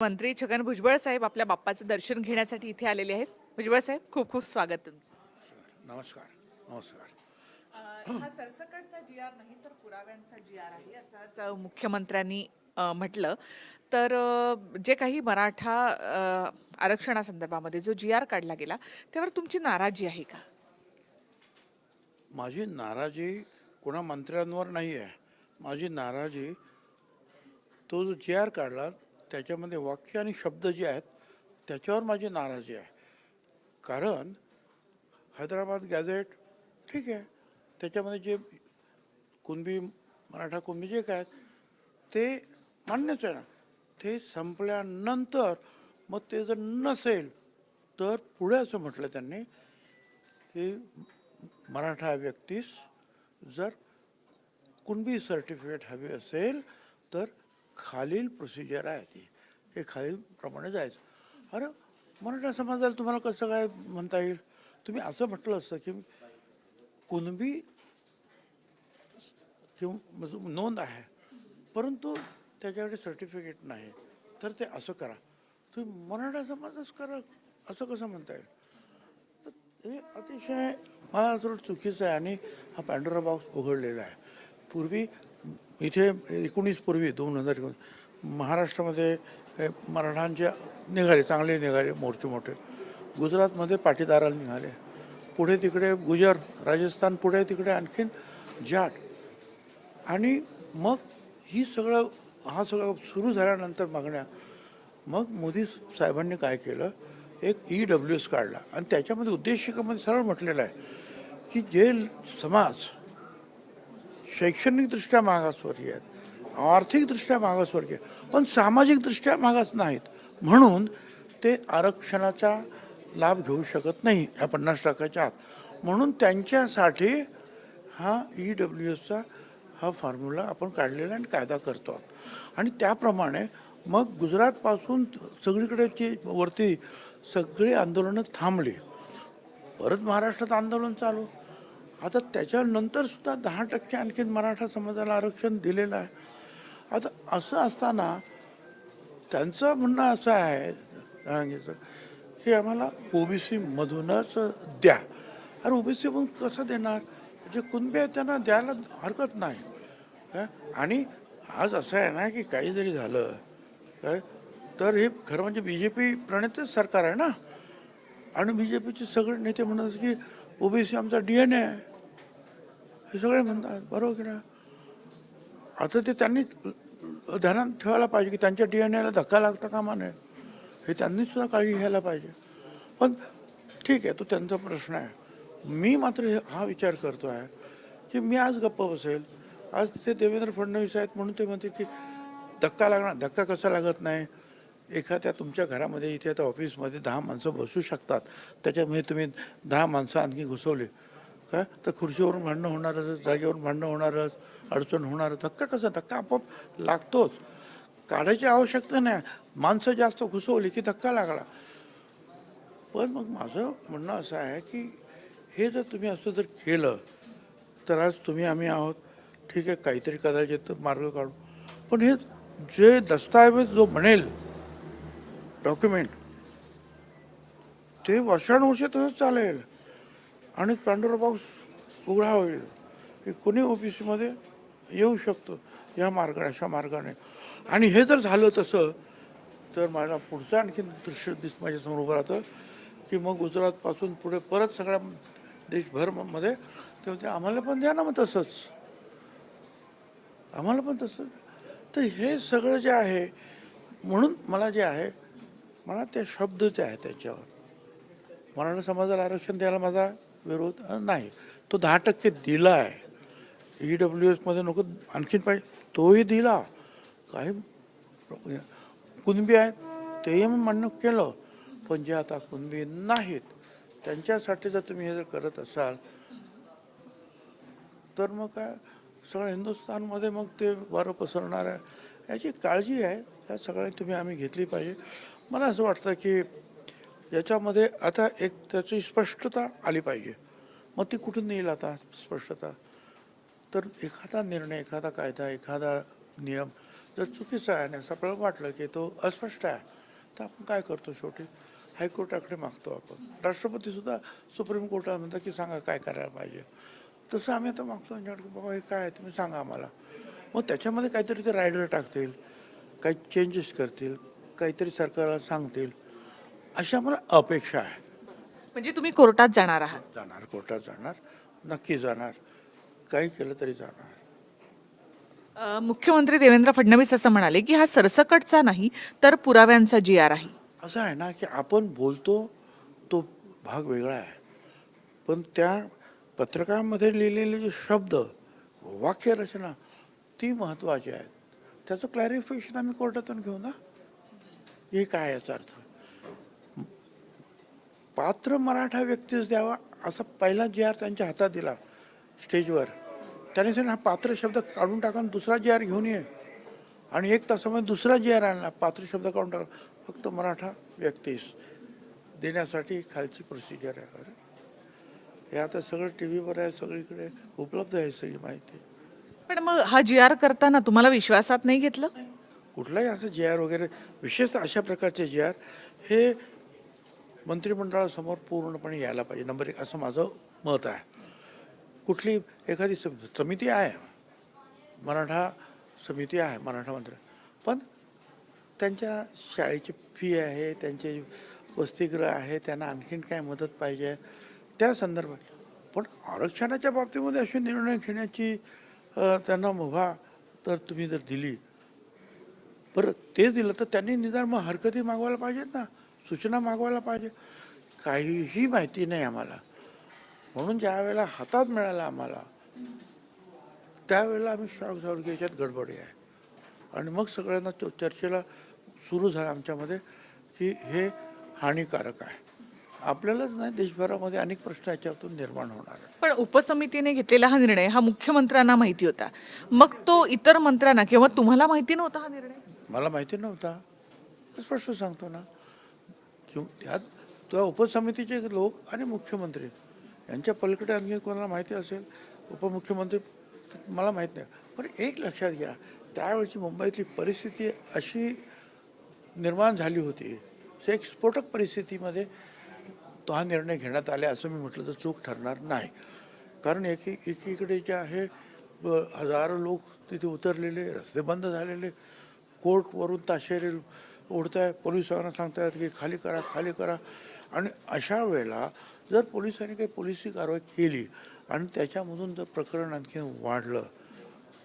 मंत्री छगन भुजबळ साहेब आपल्या बाप्पाचं दर्शन घेण्यासाठी इथे आलेले आहेत. भुजबळ साहेब खूप खूप स्वागत तुमचं. नमस्कार नमस्कार. हा सरसकटचा जी आर नाही तर पुराव्यांचा जी आर आहे असंच मुख्यमंत्र्यांनी म्हटलं. तर जे काही मराठा आरक्षणासंदर्भामध्ये जो जी आर काढला गेला त्यावर तुमची नाराजी आहे का? माझी नाराजी कोणा मंत्र्यांवर नाही आहे माझी नाराजी तो जो जे आर काढला त्याच्यामध्ये वाक्य आणि शब्द जे आहेत त्याच्यावर माझी नाराजी आहे. कारण हैदराबाद गॅझेट ठीक आहे त्याच्यामध्ये जे कुणबी मराठा कुणबी जे काय आहेत, ते मान्यच आहे ना. ते संपल्यानंतर मग ते जर नसेल तर पुढे असं म्हटलं त्यांनी की मराठा व्यक्तीस जर कुणबी सर्टिफिकेट हवी असेल तर खालील प्रोसिजर आहे ती. हे खालील प्रमाणे जायचं अरे मराठा समाजाला तुम्हाला कसं काय म्हणता येईल? तुम्ही असं म्हटलं असतं की कुणबी किंवा नोंद आहे परंतु त्याच्याकडे सर्टिफिकेट नाही तर ते असं करा. तुम्ही मराठा समाजच करा असं कसं म्हणता येईल? तर हे अतिशय मला असं चुकीचं आहे आणि हा पॅन्डोरा बॉक्स उघडलेला आहे. पूर्वी इथे एकोणीस पूर्वी दोन हजार महाराष्ट्रामध्ये मराठांचे निघाले चांगले निघाले मोर्चे मोठे. गुजरातमध्ये पाटीदाराला निघाले. पुढे तिकडे गुजर राजस्थान पुढे तिकडे आणखीन जाट. आणि मग ही सगळं हा सगळं सुरू झाल्यानंतर मागण्या मग मोदी साहेबांनी काय केलं? एक ई डब्ल्यू एस काढला. आणि त्याच्यामध्ये उद्देशिकामध्ये सरळ म्हटलेलं आहे की जे समाज शैक्षणिकदृष्ट्या मागासवर्गीय आहेत आर्थिकदृष्ट्या मागासवर्गीय पण सामाजिकदृष्ट्या मागास नाहीत. म्हणून ते आरक्षणाचा लाभ घेऊ शकत नाही ह्या पन्नास टक्क्याच्या आत. म्हणून त्यांच्यासाठी हा ई डब्ल्यू एसचा हा फॉर्म्युला आपण काढलेला आणि कायदा करतो आहोत. आणि त्याप्रमाणे मग गुजरातपासून सगळीकडेची वरती सगळी आंदोलनं थांबली. परत महाराष्ट्रात आंदोलन चालू. आता त्याच्यानंतर सुद्धा दहा टक्के आणखीन मराठा समाजाला आरक्षण दिलेलं आहे. आता असं असताना त्यांचं म्हणणं असं आहे जरांगेचं की आम्हाला ओबीसीमधूनच द्या. अरे ओबीसीमधून कसं देणार? जे कुणबे आहेत त्यांना द्यायला हरकत नाही. आणि आज असं आहे ना की काही जरी झालं काय तर हे खरं म्हणजे बी जे पी प्रणितच सरकार आहे ना. आणि बी जे पीचे सगळे नेते म्हणत की ओबीसी आमचा डी एन ए आहे. हे सगळे म्हणतात बरोबर की नाही? आता ते त्यांनी ध्यानात ठेवायला पाहिजे की त्यांच्या डी एन एला धक्का लागता कामा नये. हे त्यांनी सुद्धा काळजी घ्यायला पाहिजे. पण ठीक आहे तो त्यांचा प्रश्न आहे. मी मात्र हा विचार करतो आहे की मी आज गप्प बसेल. आज ते देवेंद्र फडणवीस आहेत म्हणून ते म्हणते की धक्का लागणार धक्का कसा लागत नाही? एखाद्या तुमच्या घरामध्ये इथे आता ऑफिसमध्ये दहा माणसं बसू शकतात. त्याच्यामध्ये तुम्ही दहा माणसं आणखी घुसवली. काय? तर खुर्चीवरून भांडणं होणारच जागेवरून भांडणं होणारच अडचण होणारच धक्का कसा धक्का? आपोआप लागतोच. काढायची आवश्यकता नाही. माणसं जास्त घुसवली की धक्का लागला. पण मग माझं म्हणणं असं आहे की हे जर तुम्ही असं जर केलं तर आज तुम्ही आम्ही आहोत. ठीक आहे काहीतरी कदाचित मार्ग काढू. पण हे जे दस्तऐवज जो बनेल डॉक्युमेंट ते वर्षानुवर्ष तसंच चालेल. आणि पांढरा पाऊस उघडा होईल हे कोणी ओबीसीमध्ये येऊ शकतो या मार्गाने अशा मार्गाने. आणि हे जर झालं तसं तर माझा पुढचं आणखीन दृश्य दिस माझ्यासमोर उभं राहतं की मग गुजरातपासून पुढे परत सगळ्या देशभर म- मध्ये ते आम्हाला पण द्या ना मग तसंच. आम्हाला पण तसंच. तर हे सगळं जे आहे म्हणून मला जे आहे मला ते शब्द जे आहे त्याच्यावर. मराठा समाजाला आरक्षण द्यायला माझा विरोध नाही. तो दहा टक्के दिला आहे ई डब्ल्यू एसमध्ये नको आणखीन पाहिजे तोही दिला. काही कुणबी आहेत तेही मी म्हणणं केलं पण जे आता कुणबी नाहीत त्यांच्यासाठी जर तुम्ही हे जर करत असाल तर मग काय सगळं हिंदुस्थानमध्ये मग ते वारं पसरणार आहे. याची काळजी आहे या सगळ्या तुम्ही आम्ही घेतली पाहिजे. मला असं वाटतं की याच्यामध्ये आता एक त्याची स्पष्टता आली पाहिजे. मग ती कुठून येईल आता स्पष्टता? तर एखादा निर्णय एखादा कायदा एखादा नियम जर चुकीचा आहे आणि असं आपल्याला वाटलं की तो अस्पष्ट आहे तर आपण काय करतो शेवटी? हायकोर्टाकडे मागतो आपण. राष्ट्रपतीसुद्धा सुप्रीम कोर्टाला म्हणतात की सांगा काय करायला पाहिजे. तसं आम्ही आता मागतो त्यांच्याकडे बाबा हे काय आहे? तुम्ही सांगा आम्हाला. मग त्याच्यामध्ये काहीतरी ते रायडर टाकतील काही चेंजेस करतील काहीतरी सरकारला सांगतील. अशी आम्हाला अपेक्षा आहे. म्हणजे तुम्ही कोर्टात जाणार आहात. जाणार कोर्टात जाणार नक्की जाणार. काही केलं तरी जाणार. अ, मुख्यमंत्री देवेंद्र फडणवीस असं म्हणाले की हा सरसकटचा नाही तर पुराव्यांचा जी आर आहे. असं आहे ना की आपण बोलतो तो भाग वेगळा आहे. पण त्या पत्रकामध्ये लिहिलेले जे शब्द वाक्यरचना ती महत्त्वाची आहेत. त्याचं क्लॅरिफिकेशन आम्ही कोर्टातून घेऊ ना? हे काय याचा अर्थ? पात्र मराठा व्यक्तीच द्यावा असा पहिला जी आर त्यांच्या हातात दिला स्टेजवर. त्याने सांगितलं हा पात्र शब्द काढून टाका आणि दुसरा जी आर घेऊन ये. आणि एक तासामध्ये दुसरा जी आर आणला पात्र शब्द काढून टाका. फक्त मराठा व्यक्तीस देण्यासाठी खालची प्रोसिजर आहे. हे आता सगळं टी व्हीवर आहे सगळीकडे उपलब्ध आहे सगळी माहिती. पण मग हा जी आर करताना तुम्हाला विश्वासात नाही घेतलं? कुठलाही असं जे आर वगैरे विशेषतः अशा प्रकारचे जे आर हे मंत्रिमंडळासमोर पूर्णपणे यायला पाहिजे. नंबर एक असं माझं मत आहे. कुठली एखादी सम- समिती आहे. मराठा समिती आहे मराठा मंत्री. पण त्यांच्या शाळेची फी आहे त्यांचे वसतिगृह आहे त्यांना आणखीन काय मदत पाहिजे त्या संदर्भात. पण आरक्षणाच्या बाबतीमध्ये असे निर्णय घेण्याची त्यांना मुभा तर तुम्ही जर दिली बरं ते दिलं तर त्यांनी निदान मग हरकती मागवायला पाहिजेत ना. सूचना मागवायला पाहिजे. काहीही माहिती नाही आम्हाला. म्हणून ज्या वेळेला हातात मिळाला आम्हाला त्यावेळेला आम्ही शॉक झालो की याच्यात गडबडी आहे. आणि मग सगळ्यांना तो चर्चेला सुरू झाला आमच्यामध्ये की हे हानिकारक आहे. आपल्यालाच नाही देशभरामध्ये अनेक प्रश्न याच्यातून निर्माण होणार पण उपसमितीने घेतलेला हा निर्णय हा मुख्यमंत्र्यांना माहिती होता. मग तो इतर मंत्र्यांना किंवा तुम्हाला माहिती नव्हता हा निर्णय? मला माहिती नव्हता. स्पष्ट सांगतो ना. किंवा त्यात त्या उपसमितीचे लोक आणि मुख्यमंत्री यांच्या पलीकडे आणखी कोणाला माहिती असेल? उपमुख्यमंत्री मला माहीत नाही. पण एक लक्षात घ्या त्यावेळची मुंबईतली परिस्थिती अशी निर्माण झाली होती. एक स्फोटक परिस्थितीमध्ये तो हा निर्णय घेण्यात आला असं मी म्हटलं तर चूक ठरणार नाही. कारण एकी एकीकडे जे आहे हजारो लोक तिथे उतरलेले रस्ते बंद झालेले कोर्टवरून ताशेरे उडत आहे पोलिसांना सांगतायत की खाली करा खाली करा. आणि अशा वेळेला जर पोलिसांनी काही पोलिसी कारवाई केली आणि त्याच्यामधून जर प्रकरण आणखी वाढलं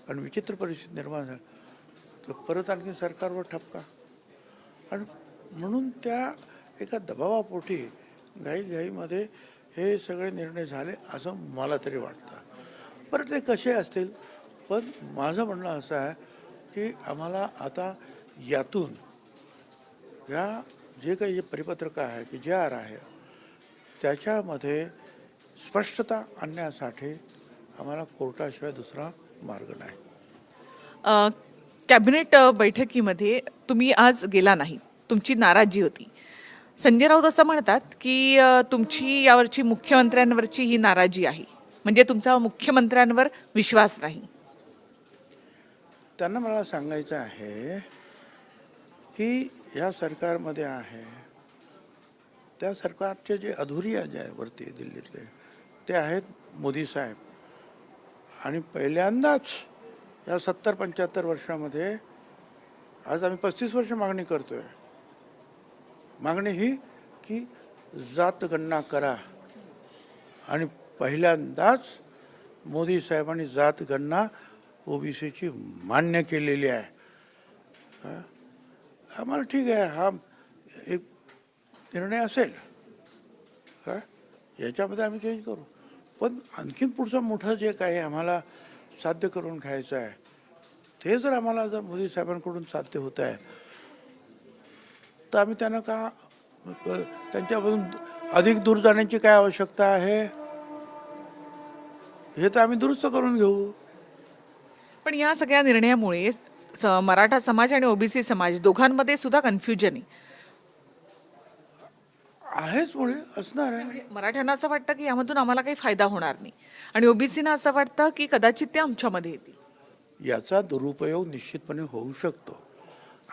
आणि विचित्र परिस्थिती निर्माण झाली तर परत आणखी सरकारवर ठपका. आणि म्हणून त्या एका दबावापोटी घाईघाईमध्ये हे सगळे निर्णय झाले असं मला तरी वाटतं. बरं ते कसे असतील? पण माझं म्हणणं असं आहे की आम्हाला आता यातून या जे काही जे परिपत्रक आहे की जे आर आहे त्याच्यामध्ये स्पष्टता आणण्यासाठी आम्हाला कोर्टाशिवाय दुसरा मार्ग नाही. कॅबिनेट बैठकीमध्ये तुम्ही आज गेला नाही. तुमची नाराजी होती. संजय राऊत असं म्हणतात की तुमची यावरची मुख्यमंत्र्यांवरची ही नाराजी आहे. म्हणजे तुमचा मुख्यमंत्र्यांवर विश्वास नाही. त्यांना मला सांगायचं आहे की या सरकारमध्ये आहे त्या सरकारचे जे अधुरी जे आहे वरती दिल्लीतले ते आहेत मोदी साहेब. आणि पहिल्यांदाच या सत्तर पंच्याहत्तर वर्षामध्ये आज आम्ही पस्तीस वर्ष मागणी करतो आहे मागणी ही की जातगणना करा. आणि पहिल्यांदाच मोदी साहेबांनी जातगणना ओबीसीची मान्य केलेली आहे. हा? आम्हाला ठीक आहे हा एक निर्णय असेल. का याच्यामध्ये आम्ही चेंज करू. पण आणखीन पुढचं मोठं जे काही आम्हाला साध्य करून घ्यायचं आहे ते जर आम्हाला जर मोदी साहेबांकडून साध्य होत आहे तर आम्ही त्यांना का त्यांच्यापासून अधिक दूर जाण्याची काय आवश्यकता आहे? हे तर आम्ही दुरुस्त करून घेऊ. पण या सगळ्या निर्णयामुळे स- मराठा समाज आणि ओबीसी समाज दोघांमध्ये सुद्धा कन्फ्युजन आहे. आहेच मुळे असणार आहे. म्हणजे मराठ्यांना असं वाटतं की यामधून आम्हाला काही फायदा होणार नाही. आणि ओबीसीना असं वाटतं की कदाचित ते आमच्यामध्ये येतील. याचा दुरुपयोग निश्चितपणे होऊ शकतो.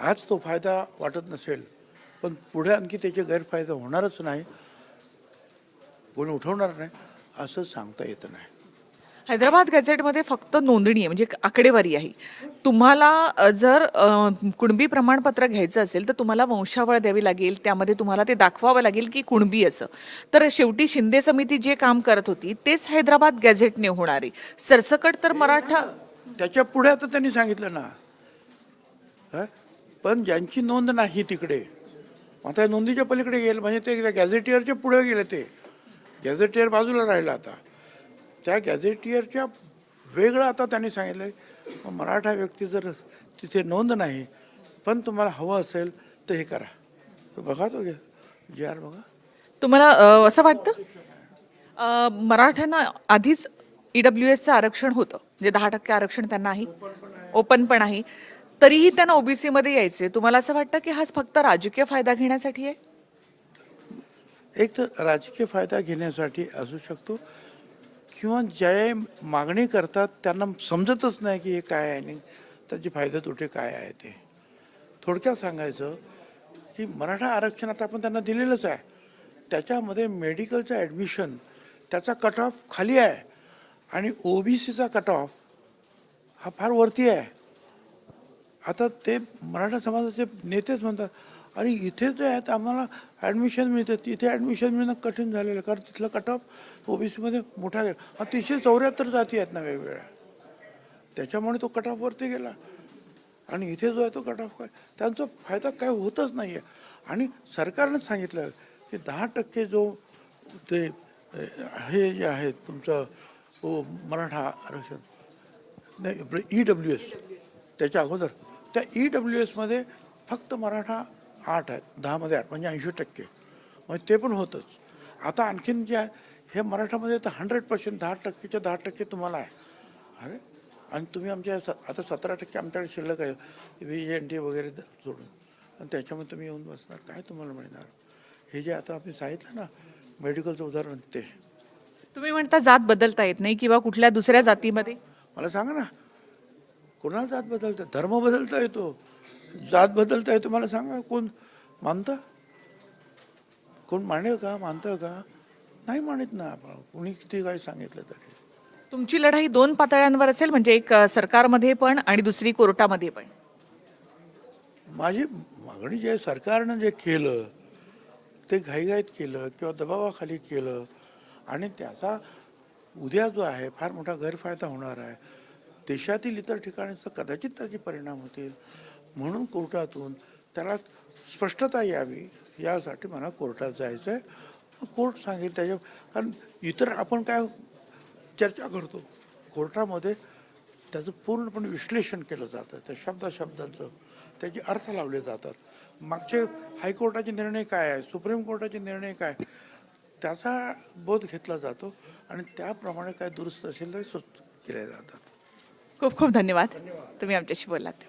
आज तो फायदा वाटत नसेल पण पुढे आणखी त्याचे गैरफायदा होणारच नाही. कोणी उठवणार नाही असं सांगता येत नाही. हैदराबाद गॅझेटमध्ये फक्त नोंदणी आहे म्हणजे एक आकडेवारी आहे. तुम्हाला जर कुणबी प्रमाणपत्र घ्यायचं असेल तर तुम्हाला वंशावळ द्यावी लागेल. त्यामध्ये तुम्हाला ते दाखवावं लागेल की कुणबी असं. तर शेवटी शिंदे समिती जे काम करत होती तेच हैदराबाद गॅझेटने होणार आहे. सरसकट तर मराठा त्याच्या पुढे आता त्यांनी सांगितलं ना. हं? पण ज्यांची नोंद नाही तिकडे आता नोंदीच्या पलीकडे गेलं म्हणजे ते गॅझेटियरच्या पुढे गेले ते. गॅझेटियर बाजूला राहिला आता. त्या गॅझेटियरच्या वेगळं आता त्यांनी सांगितलं मराठा व्यक्ती जर तिथे नोंद नाही पण तुम्हाला हवं असेल तर हे करा. तर बघा तो जी आर बघा. तुम्हाला असं वाटतं? मराठ्यांना आधीच ई डब्ल्यू एसचं आरक्षण होतं. म्हणजे दहा टक्के आरक्षण त्यांना आहे. ओपन पण आहे. तरीही त्यांना ओबीसी मध्ये यायचे तुम्हाला असं वाटतं की हा फक्त राजकीय फायदा घेण्यासाठी आहे? एक तर राजकीय फायदा घेण्यासाठी असू शकतो. किंवा जे मागणी करतात त्यांना समजतच नाही की हे काय आहे आणि त्याचे फायदे तोटे काय आहे ते. थोडक्यात सांगायचं की मराठा आरक्षण आता आपण त्यांना दिलेलंच आहे. त्याच्यामध्ये मेडिकलचं ॲडमिशन त्याचा कट ऑफ खाली आहे आणि ओ ओबीसीचा कट ऑफ हा फार वरती आहे. आता ते मराठा समाजाचे नेतेच म्हणतात अरे इथे जे आहेत आम्हाला ॲडमिशन मिळते. तिथे ॲडमिशन मिळणं कठीण झालेलं आहे कारण तिथला कट ऑफ ओबीसीमध्ये मोठा गेला अतिशय चौऱ्याहत्तर जाती आहेत ना वेगवेगळ्या. त्याच्यामुळे तो कट ऑफवरती गेला. आणि इथे जो आहे तो कट ऑफ काय? त्यांचा फायदा काय होतच नाही आहे आणि सरकारनं सांगितलं की दहा टक्के जो ते हे जे आहे तुमचं मराठा आरक्षण नाही ई डब्ल्यू एस त्याच्या अगोदर. त्या ई डब्ल्यू एसमध्ये फक्त मराठा आठ आहेत दहामध्ये आठ म्हणजे ऐंशी टक्के. म्हणजे ते पण होतंच. आता आणखीन जे आहे हे मराठामध्ये तर हंड्रेड पर्सेंट दहा टक्केच्या दहा टक्के तुम्हाला आहे. अरे आणि तुम्ही आमच्या स- आता सतरा टक्के आमच्याकडे शिल्लक आहे. व्ही एन टी वगैरे सोडून. आणि त्याच्यामध्ये तुम्ही येऊन बसणार. काय तुम्हाला मिळणार? हे जे आता आपण सांगितलं ना मेडिकलचं उदाहरण ते. तुम्ही म्हणता जात बदलता येत नाही किंवा कुठल्या दुसऱ्या जातीमध्ये? मला सांगा ना. कोणाला जात बदलता? धर्म बदलता येतो. जात बदलता येतो मला सांगा. कोण मानतं? कोण मानेल का? मानतं का? नाही मानित ना कोणी किती काय सांगितलं तरी. तुमची लढाई दोन पातळ्यांवर असेल म्हणजे एक सरकारमध्ये पण आणि दुसरी कोर्टामध्ये पण. माझी मागणी जे सरकारनं जे केलं ते घाईघाईत केलं किंवा दबावाखाली केलं आणि त्याचा उद्या जो आहे फार मोठा गैरफायदा होणार आहे. देशातील इतर ठिकाणी तर कदाचित त्याचे परिणाम होतील. म्हणून कोर्टातून त्याला स्पष्टता यावी यासाठी मला कोर्टात जायचं आहे कोर्ट सांगेल त्याच्या कारण इतर आपण काय चर्चा करतो कोर्टामध्ये त्याचं पूर्णपणे विश्लेषण केलं जातं त्या शब्दाशब्दांचं त्याचे अर्थ लावले जातात. मागचे हायकोर्टाचे निर्णय काय आहे सुप्रीम कोर्टाचे निर्णय काय त्याचा बोध घेतला जातो आणि त्याप्रमाणे काय दुरुस्त असेल तर सुत केले जातात. खूप खूप धन्यवाद. तुम्ही आमच्याशी बोलात